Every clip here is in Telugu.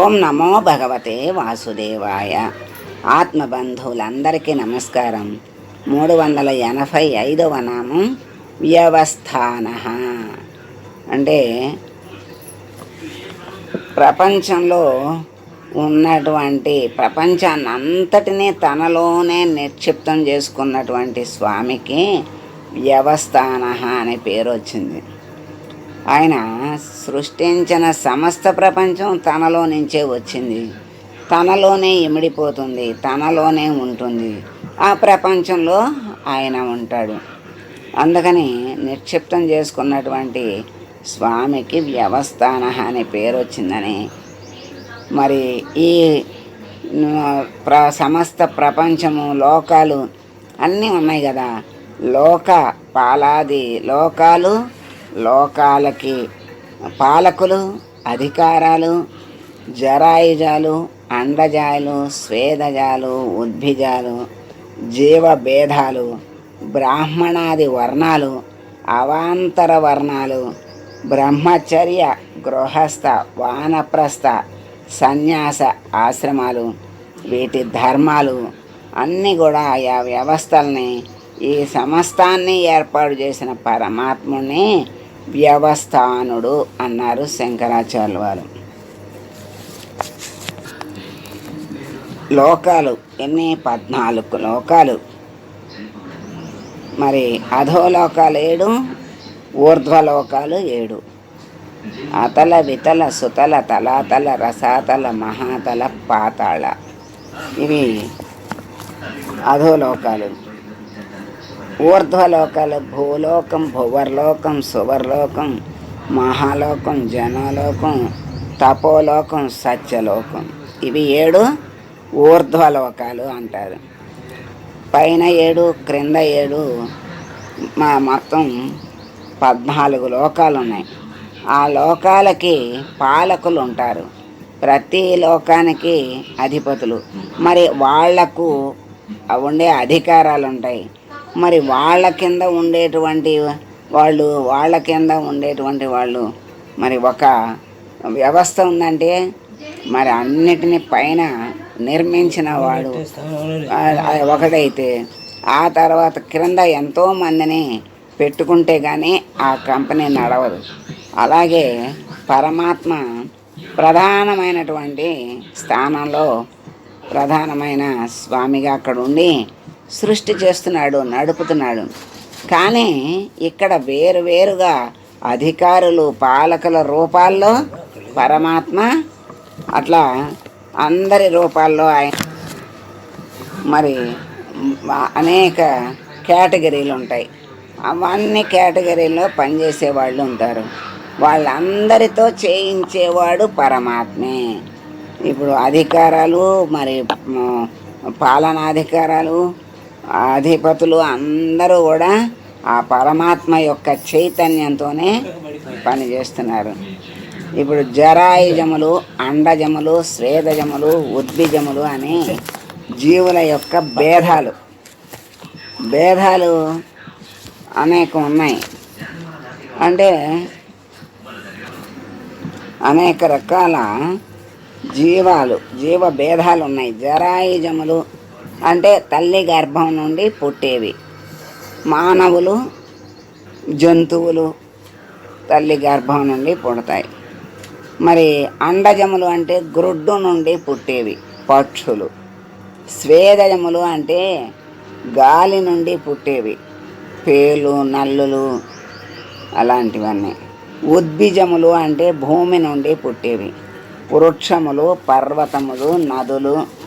ఓం నమో భగవతే వాసుదేవాయ. ఆత్మబంధువులందరికీ నమస్కారం. మూడు వందల ఎనభై ఐదవ నామం వ్యవస్థాన. అంటే ప్రపంచంలో ఉన్నటువంటి ప్రపంచాన్ని అంతటినీ తనలోనే నిక్షిప్తం చేసుకున్నటువంటి స్వామికి వ్యవస్థాన అనే పేరు వచ్చింది. ఆయన సృష్టించిన సమస్త ప్రపంచం తనలో నుంచే వచ్చింది. తనలోనే ఇమిడిపోతుంది తనలోనే ఉంటుంది. ఆ ప్రపంచంలో ఆయన ఉంటాడు. అందుకని నిక్షిప్తం చేసుకున్నటువంటి స్వామికి వ్యవస్థాన అనే పేరు వచ్చిందని. మరి ఈ ప్ర సమస్త ప్రపంచము లోకాలు అన్నీ ఉన్నాయి కదా. లోక పాలాది లోకాలు లోకాలకి పాలకులు అధికారాలు జరాయుజాలు అండజాలు స్వేదజాలు ఉద్భిజాలు జీవభేదాలు బ్రాహ్మణాది వర్ణాలు అవాంతర వర్ణాలు బ్రహ్మచర్య గృహస్థ వానప్రస్థ సన్యాస ఆశ్రమాలు వీటి ధర్మాలు అన్నీ కూడా ఆయా వ్యవస్థల్ని ఈ సమస్తాన్ని ఏర్పాటు చేసిన పరమాత్ముని వ్యవస్థానుడు అన్నారు శంకరాచార్యుల వారు లోకాలు ఎన్ని? పద్నాలుగు లోకాలు. మరి అధోలోకాలు ఏడు ఊర్ధ్వలోకాలు ఏడు. అతల వితల సుతల తలాతల రసాతల మహాతల పాతాళ. ఇవి అధోలోకాలు. ఊర్ధ్వలోకాలు భూలోకం భువర్లోకం సువర్లోకం మహాలోకం జనలోకం తపోలోకం సత్యలోకం. ఇవి ఏడు ఊర్ధ్వలోకాలు అంటారు. పైన ఏడు క్రింద ఏడు మా మొత్తం పద్నాలుగు లోకాలు ఉన్నాయి ఆ లోకాలకి పాలకులు ఉంటారు ప్రతి లోకానికి అధిపతులు. మరి వాళ్ళకు ఉండే అధికారాలు ఉంటాయి మరి వాళ్ళ కింద ఉండేటువంటి వాళ్ళు వాళ్ళ కింద ఉండేటువంటి వాళ్ళు మరి ఒక వ్యవస్థ ఉందంటే మరి అన్నిటిని పైన నిర్మించిన వాడు ఒకటైతే ఆ తర్వాత క్రింద ఎంతో మందిని పెట్టుకుంటే కానీ ఆ కంపెనీ నడవదు. అలాగే పరమాత్మ ప్రధానమైనటువంటి స్థానంలో ప్రధానమైన స్వామిగా అక్కడ ఉండి సృష్టి చేస్తున్నాడు నడుపుతున్నాడు. కానీ ఇక్కడ వేరు వేరుగా అధికారులు పాలకుల రూపాల్లో పరమాత్మ అట్లా అందరి రూపాల్లో ఆయన. మరి అనేక కేటగిరీలు ఉంటాయి. అవన్నీ కేటగిరీలో పనిచేసే వాళ్ళు ఉంటారు. వాళ్ళందరితో చేయించేవాడు పరమాత్మే. ఇప్పుడు అధికారాలు మరి పాలనాధికారాలు అధిపతులు అందరూ కూడా ఆ పరమాత్మ యొక్క చైతన్యంతోనే పనిచేస్తున్నారు. ఇప్పుడు జరాయుజములు అండజములు స్వేదజములు ఉద్భిజములు అని జీవుల యొక్క భేదాలు. భేదాలు అనేకం ఉన్నాయి. అంటే అనేక రకాల జీవాలు జీవ భేదాలు ఉన్నాయి. జరాయుజములు అంటే తల్లి గర్భం నుండి పుట్టేవి. మానవులు జంతువులు తల్లి గర్భం నుండి పుడతాయి. మరి అండజములు అంటే గ్రుడ్డు నుండి పుట్టేవి పక్షులు. స్వేదజములు అంటే గాలి నుండి పుట్టేవి. పేలు నల్లులు అలాంటివన్నీ. ఉద్భిజములు అంటే భూమి నుండి పుట్టేవి. వృక్షములు పర్వతములు నదులు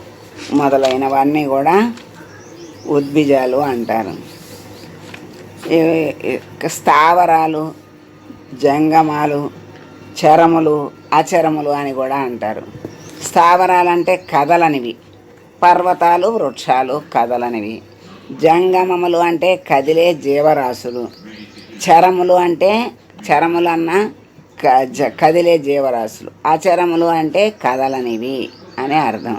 మొదలైనవన్నీ కూడా ఉద్భిజాలు అంటారు. స్థావరాలు జంగమాలు చరములు అచరములు అని కూడా అంటారు. స్థావరాలంటే కదలనివి. పర్వతాలు వృక్షాలు కదలనివి. జంగమములు అంటే కదిలే జీవరాశులు. చరములు అంటే చరములు అన్న క- జ- కదిలే జీవరాశులు. అచరములు అంటే కదలనివి అని అర్థం.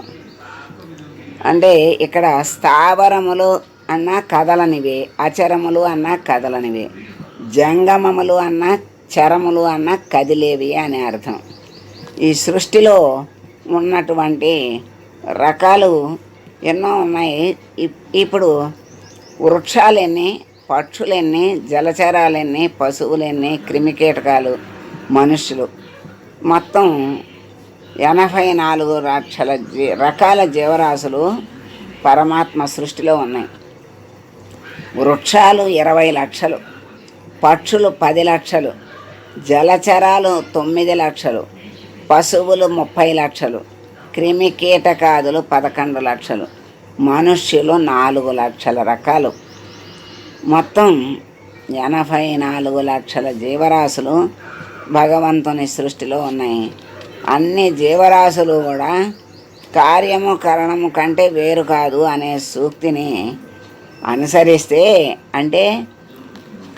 అంటే ఇక్కడ స్థావరములు అన్న కదలనివే అచరములు అన్న కదలనివే జంగమములు అన్న చరములు అన్న కదిలేవి అని అర్థం. ఈ సృష్టిలో ఉన్నటువంటి రకాలు ఎన్నో ఉన్నాయి. ఇప్- ఇప్పుడు వృక్షాలెన్ని పక్షులెన్ని జలచరాలెన్ని పశువులెన్ని క్రిమికీటకాలు మనుషులు. మొత్తం ఎనభై నాలుగు లక్షల జీ రకాల జీవరాశులు పరమాత్మ సృష్టిలో ఉన్నాయి. వృక్షాలు ఇరవై లక్షలు పక్షులు పది లక్షలు జలచరాలు తొమ్మిది లక్షలు పశువులు ముప్పై లక్షలు క్రిమి కీటకాదులు పదకొండు లక్షలు మనుష్యులు నాలుగు లక్షల రకాలు. మొత్తం ఎనభై నాలుగు లక్షల జీవరాశులు భగవంతుని సృష్టిలో ఉన్నాయి. అన్ని జీవరాశులు కూడా కార్యము కరణము కంటే వేరు కాదు అనే సూక్తిని అనుసరిస్తే అంటే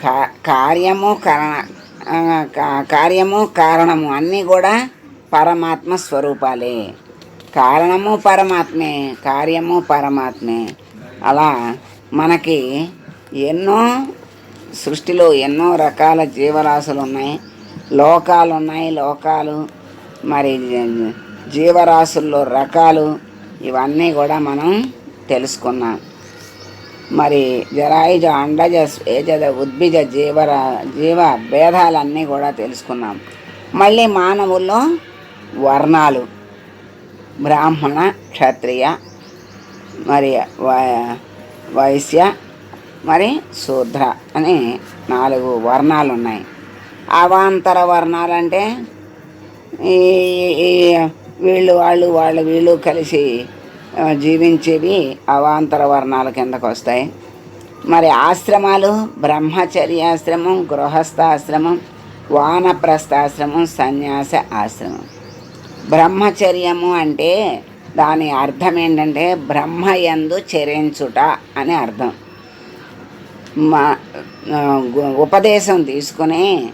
కా కార్యము కరణ కా- కార్యము కారణము అన్నీ కూడా పరమాత్మ స్వరూపాలే. కారణము పరమాత్మే కార్యము పరమాత్మే. అలా మనకి ఎన్నో సృష్టిలో ఎన్నో రకాల జీవరాశులు ఉన్నాయి. లోకాలు ఉన్నాయి లోకాలు మరి జీవరాశుల్లో రకాలు ఇవన్నీ కూడా మనం తెలుసుకున్నాం. మరి జరాయుజ అండజ స్వేజద ఉద్భిజ జీవర జీవ భేదాలన్నీ కూడా తెలుసుకున్నాం. మళ్ళీ మానవుల్లో వర్ణాలు. బ్రాహ్మణ క్షత్రియ మరి వై- వైశ్య మరి శూద్ర అని నాలుగు వర్ణాలు ఉన్నాయి అవాంతర వర్ణాలంటే అంటే వీళ్ళు వాళ్ళు వాళ్ళు వీళ్ళు కలిసి జీవించేవి అవాంతర వర్ణాల కిందకు వస్తాయి. మరి ఆశ్రమాలు బ్రహ్మచర్యాశ్రమం గృహస్థాశ్రమం వానప్రస్థాశ్రమం సన్యాస ఆశ్రమం. బ్రహ్మచర్యము అంటే దాని అర్థం ఏంటంటే బ్రహ్మయందు చరించుట అని అర్థం. మా ఉపదేశం తీసుకుని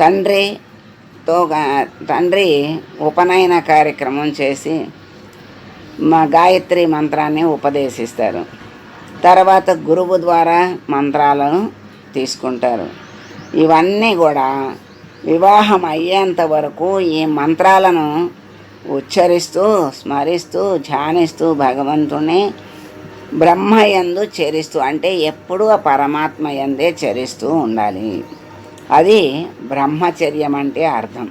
తండ్రి తో తండ్రి ఉపనయన కార్యక్రమం చేసి మా గాయత్రి మంత్రాన్ని ఉపదేశిస్తారు. తర్వాత గురువు ద్వారా మంత్రాలను తీసుకుంటారు. ఇవన్నీ కూడా వివాహం అయ్యేంత వరకు ఈ మంత్రాలను ఉచ్చరిస్తూ స్మరిస్తూ ధ్యానిస్తూ భగవంతుని బ్రహ్మయందు చరిస్తూ అంటే ఎప్పుడూ ఆ పరమాత్మ యందే చరిస్తూ ఉండాలి. అది బ్రహ్మచర్యం అంటే అర్థం.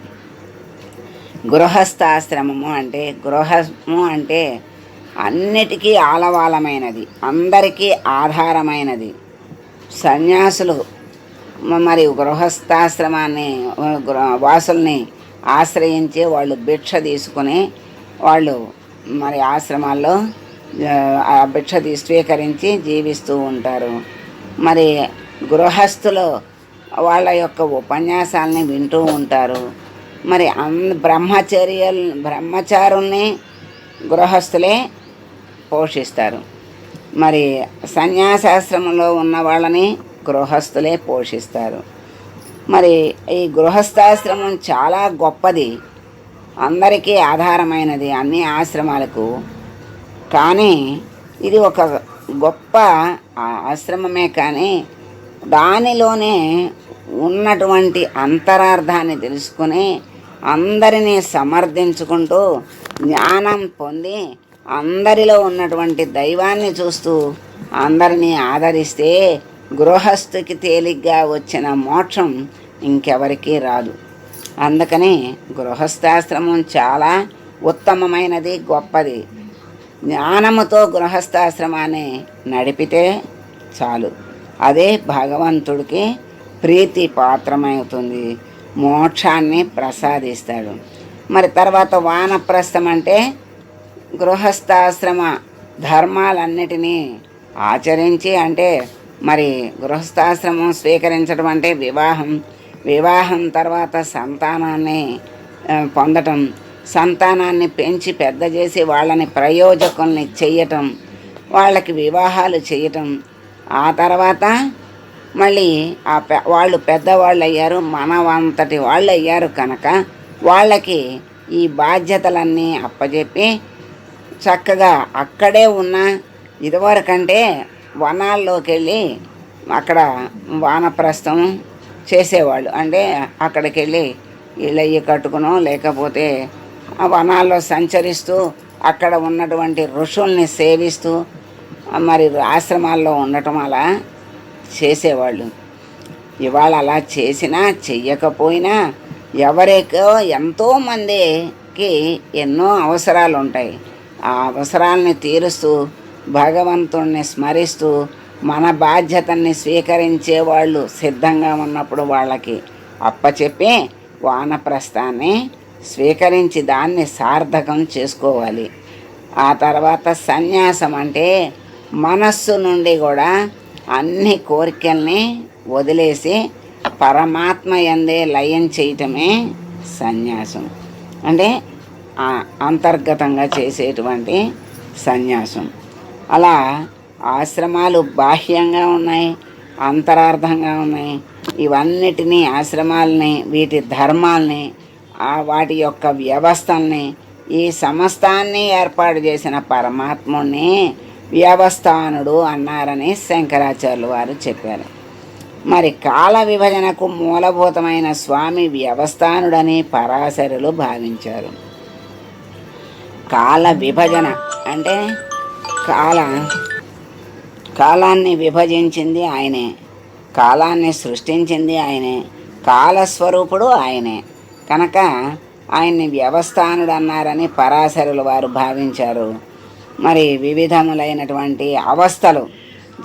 గృహస్థాశ్రమము అంటే గృహము అంటే అన్నిటికీ ఆలవాలమైనది అందరికీ ఆధారమైనది. సన్యాసులు మరి గృహస్థాశ్రమాన్ని గృహ- వాసుల్ని ఆశ్రయించి వాళ్ళు భిక్ష తీసుకుని వాళ్ళు మరి ఆశ్రమాల్లో ఆ, భిక్ష తీ- స్వీకరించి జీవిస్తూ ఉంటారు. మరి గృహస్థులు వాళ్ళ యొక్క ఉపన్యాసాలని వింటూ ఉంటారు. మరి అంద బ్రహ్మచర్య బ్రహ్మచారుల్ని గృహస్థులే పోషిస్తారు. మరి సన్యాసాశ్రమంలో ఉన్న వాళ్ళని గృహస్థులే పోషిస్తారు. మరి ఈ గృహస్థాశ్రమం చాలా గొప్పది. అందరికీ ఆధారమైనది అన్ని ఆశ్రమాలకు. కానీ ఇది ఒక గొప్ప ఆశ్రమమే కానీ దానిలోనే ఉన్నటువంటి అంతరార్థాన్ని తెలుసుకుని అందరినీ సమర్థించుకుంటూ జ్ఞానం పొంది అందరిలో ఉన్నటువంటి దైవాన్ని చూస్తూ అందరినీ ఆదరిస్తే గృహస్థుకి తేలిగ్గా వచ్చిన మోక్షం ఇంకెవరికీ రాదు. అందుకని గృహస్థాశ్రమం చాలా ఉత్తమమైనది గొప్పది. జ్ఞానముతో గృహస్థాశ్రమాన్ని నడిపితే చాలు. అదే భగవంతుడికి ప్రీతి పాత్రమవుతుంది. మోక్షాన్ని ప్రసాదిస్తాడు. మరి తర్వాత వానప్రస్థం అంటే గృహస్థాశ్రమ ధర్మాలన్నిటినీ ఆచరించి అంటే మరి గృహస్థాశ్రమం స్వీకరించడం అంటే వివాహం. వివాహం తర్వాత సంతానాన్ని పొందటం. సంతానాన్ని పెంచి పెద్ద చేసి వాళ్ళని ప్రయోజకుల్ని చేయటం వాళ్ళకి వివాహాలు చేయటం ఆ తర్వాత మళ్ళీ ఆ పె వాళ్ళు పెద్దవాళ్ళు అయ్యారు మనవంతటి వాళ్ళు అయ్యారు కనుక వాళ్ళకి ఈ బాధ్యతలన్నీ అప్పచెప్పి చక్కగా అక్కడే ఉన్న ఇదివరకంటే వనాల్లోకి వెళ్ళి అక్కడ వానప్రస్థం చేసేవాళ్ళు. అంటే అక్కడికి వెళ్ళి ఇళ్ళయ్యి కట్టుకునో లేకపోతే ఆ వనాల్లో సంచరిస్తూ అక్కడ ఉన్నటువంటి ఋషుల్ని సేవిస్తూ మరి ఆశ్రమాల్లో ఉండటం అలా చేసేవాళ్ళు. ఇవాళ అలా చేసినా చెయ్యకపోయినా ఎవరికో ఎంతోమందికి ఎన్నో అవసరాలు ఉంటాయి ఆ అవసరాలని తీరుస్తూ భగవంతుణ్ణి స్మరిస్తూ మన బాధ్యతల్ని స్వీకరించే వాళ్ళు సిద్ధంగా ఉన్నప్పుడు వాళ్ళకి అప్పచెప్పి వానప్రస్థాన్ని స్వీకరించి దాన్ని సార్థకం చేసుకోవాలి. ఆ తర్వాత సన్యాసం అంటే మనస్సు నుండి కూడా అన్ని కోరికల్ని వదిలేసి పరమాత్మ ఎందే లయం చేయటమే సన్యాసం. అంటే అంతర్గతంగా చేసేటువంటి సన్యాసం. అలా ఆశ్రమాలు బాహ్యంగా ఉన్నాయి అంతరార్థంగా ఉన్నాయి. ఇవన్నిటినీ ఆశ్రమాలని వీటి ధర్మాల్ని ఆ వాటి యొక్క వ్యవస్థల్ని ఈ సమస్తాన్ని ఏర్పాటు చేసిన పరమాత్ముని వ్యవస్థానుడు అన్నారని శంకరాచార్యులు వారు చెప్పారు. మరి కాల విభజనకు మూలభూతమైన స్వామి వ్యవస్థానుడని పరాశరులు భావించారు. కాల విభజన అంటే కాల కాలాన్ని విభజించింది ఆయనే కాలాన్ని సృష్టించింది ఆయనే కాలస్వరూపుడు ఆయనే. కనుక ఆయన్ని వ్యవస్థానుడు అన్నారని పరాశరులు వారు భావించారు. మరి వివిధములైనటువంటి అవస్థలు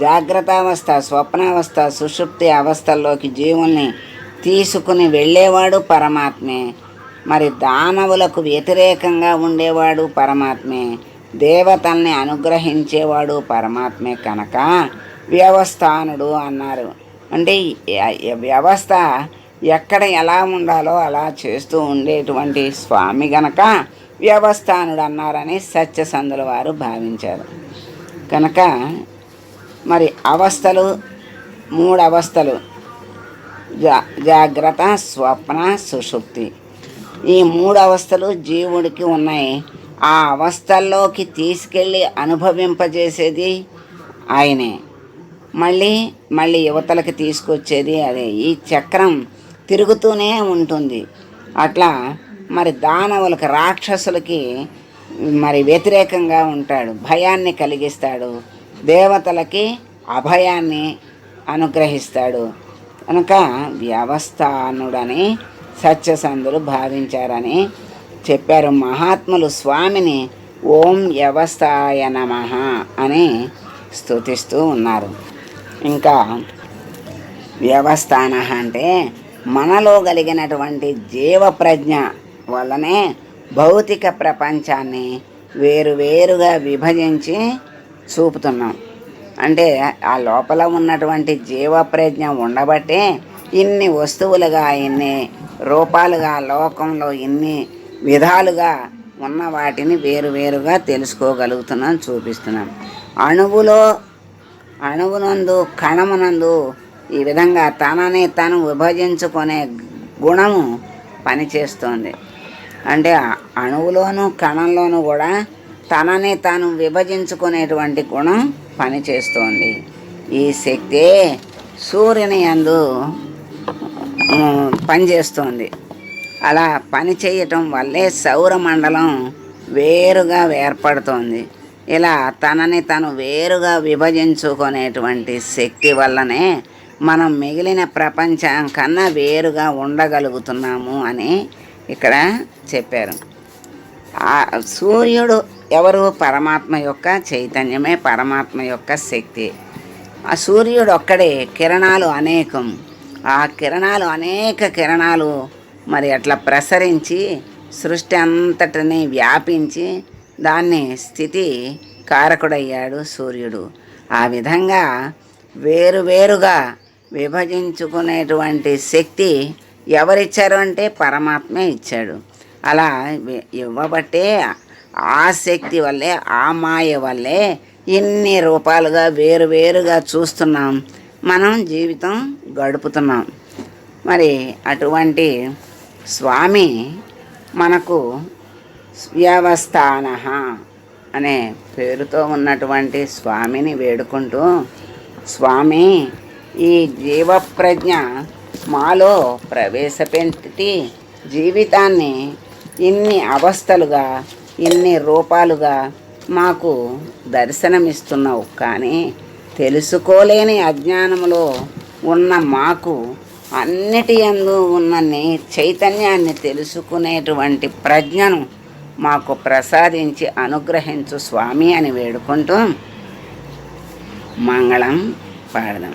జాగ్రత్తావస్థ స్వప్నావస్థ సుషుప్తి అవస్థల్లోకి జీవుల్ని తీసుకుని వెళ్ళేవాడు పరమాత్మే. మరి దానవులకు వ్యతిరేకంగా ఉండేవాడు పరమాత్మే. దేవతల్ని అనుగ్రహించేవాడు పరమాత్మే కనుక వ్యవస్థానుడు అన్నారు. అంటే వ్యవస్థ ఎక్కడ ఎలా ఉండాలో అలా చేస్తూ ఉండేటువంటి స్వామి గనక వ్యవస్థానుడు అన్నారని సత్యసంధుల వారు భావించారు. కనుక మరి అవస్థలు మూడు అవస్థలు జా జాగ్రత్త స్వప్న సుషుప్తి. ఈ మూడు అవస్థలు జీవుడికి ఉన్నాయి. ఆ అవస్థల్లోకి తీసుకెళ్ళి అనుభవింపజేసేది ఆయనే. మళ్ళీ మళ్ళీ యువతలకి తీసుకొచ్చేది అదే. ఈ చక్రం తిరుగుతూనే ఉంటుంది. అట్లా మరి దానవులకి రాక్షసులకి మరి వ్యతిరేకంగా ఉంటాడు. భయాన్ని కలిగిస్తాడు. దేవతలకి అభయాన్ని అనుగ్రహిస్తాడు. కనుక వ్యవస్థానుడని సత్యసంధులు భావించారని చెప్పారు మహాత్ములు స్వామిని ఓం వ్యవస్థాయ నమ అని స్థుతిస్తూ ఉన్నారు. ఇంకా వ్యవస్థాన అంటే మనలో కలిగినటువంటి జీవ ప్రజ్ఞ వల్లనే భౌతిక ప్రపంచాన్ని వేరువేరుగా విభజించి చూపుతున్నాం. అంటే ఆ లోపల ఉన్నటువంటి జీవప్రజ్ఞ ఉండబట్టే ఇన్ని వస్తువులుగా ఇన్ని రూపాలుగా లోకంలో ఇన్ని విధాలుగా ఉన్న వాటిని వేరువేరుగా తెలుసుకోగలుగుతున్నాం చూపిస్తున్నాం. అణువులో అణువునందు కణమునందు ఈ విధంగా తనని తను విభజించుకునే గుణము పనిచేస్తోంది. అంటే అణువులోనూ అణువులోను కూడా తనని తాను విభజించుకునేటువంటి గుణం పనిచేస్తోంది. ఈ శక్తి సూర్యుని అందు పనిచేస్తోంది. అలా పని చేయటం వల్లే సౌరమండలం వేరుగా ఏర్పడుతోంది. ఇలా తనని తను వేరుగా విభజించుకునేటువంటి శక్తి వల్లనే మనం మిగిలిన ప్రపంచం కన్నా వేరుగా ఉండగలుగుతున్నాము అని ఇక్కడ చెప్పారు. ఆ సూర్యుడు ఎవరు? పరమాత్మ యొక్క చైతన్యమే పరమాత్మ యొక్క శక్తి. ఆ సూర్యుడు ఒక్కడే కిరణాలు అనేకం. ఆ కిరణాలు అనేక కిరణాలు మరి అట్లా ప్రసరించి సృష్టి అంతటిని వ్యాపించి దాన్ని స్థితి కారకుడయ్యాడు సూర్యుడు. ఆ విధంగా వేరువేరుగా విభజించుకునేటువంటి శక్తి ఎవరిచ్చారు అంటే పరమాత్మే ఇచ్చాడు. అలా ఇవ్వబట్టే ఆ శక్తి వల్లే ఆ మాయ వల్లే ఇన్ని రూపాలుగా వేరు వేరుగా చూస్తున్నాం. మనం జీవితం గడుపుతున్నాం. మరి అటువంటి స్వామి మనకు వ్యవస్థాన అనే పేరుతో ఉన్నటువంటి స్వామిని వేడుకుంటూ స్వామి ఈ జీవప్రజ్ఞ మాలో ప్రవేశపెట్టి జీవితాన్ని ఇన్ని అవస్థలుగా ఇన్ని రూపాలుగా మాకు దర్శనమిస్తున్నావు. కానీ తెలుసుకోలేని అజ్ఞానంలో ఉన్న మాకు అన్నిటి యందు ఉన్న నీ చైతన్యాన్ని తెలుసుకునేటువంటి ప్రజ్ఞను మాకు ప్రసాదించి అనుగ్రహించు స్వామి అని వేడుకుంటూ మంగళం పాడదాం.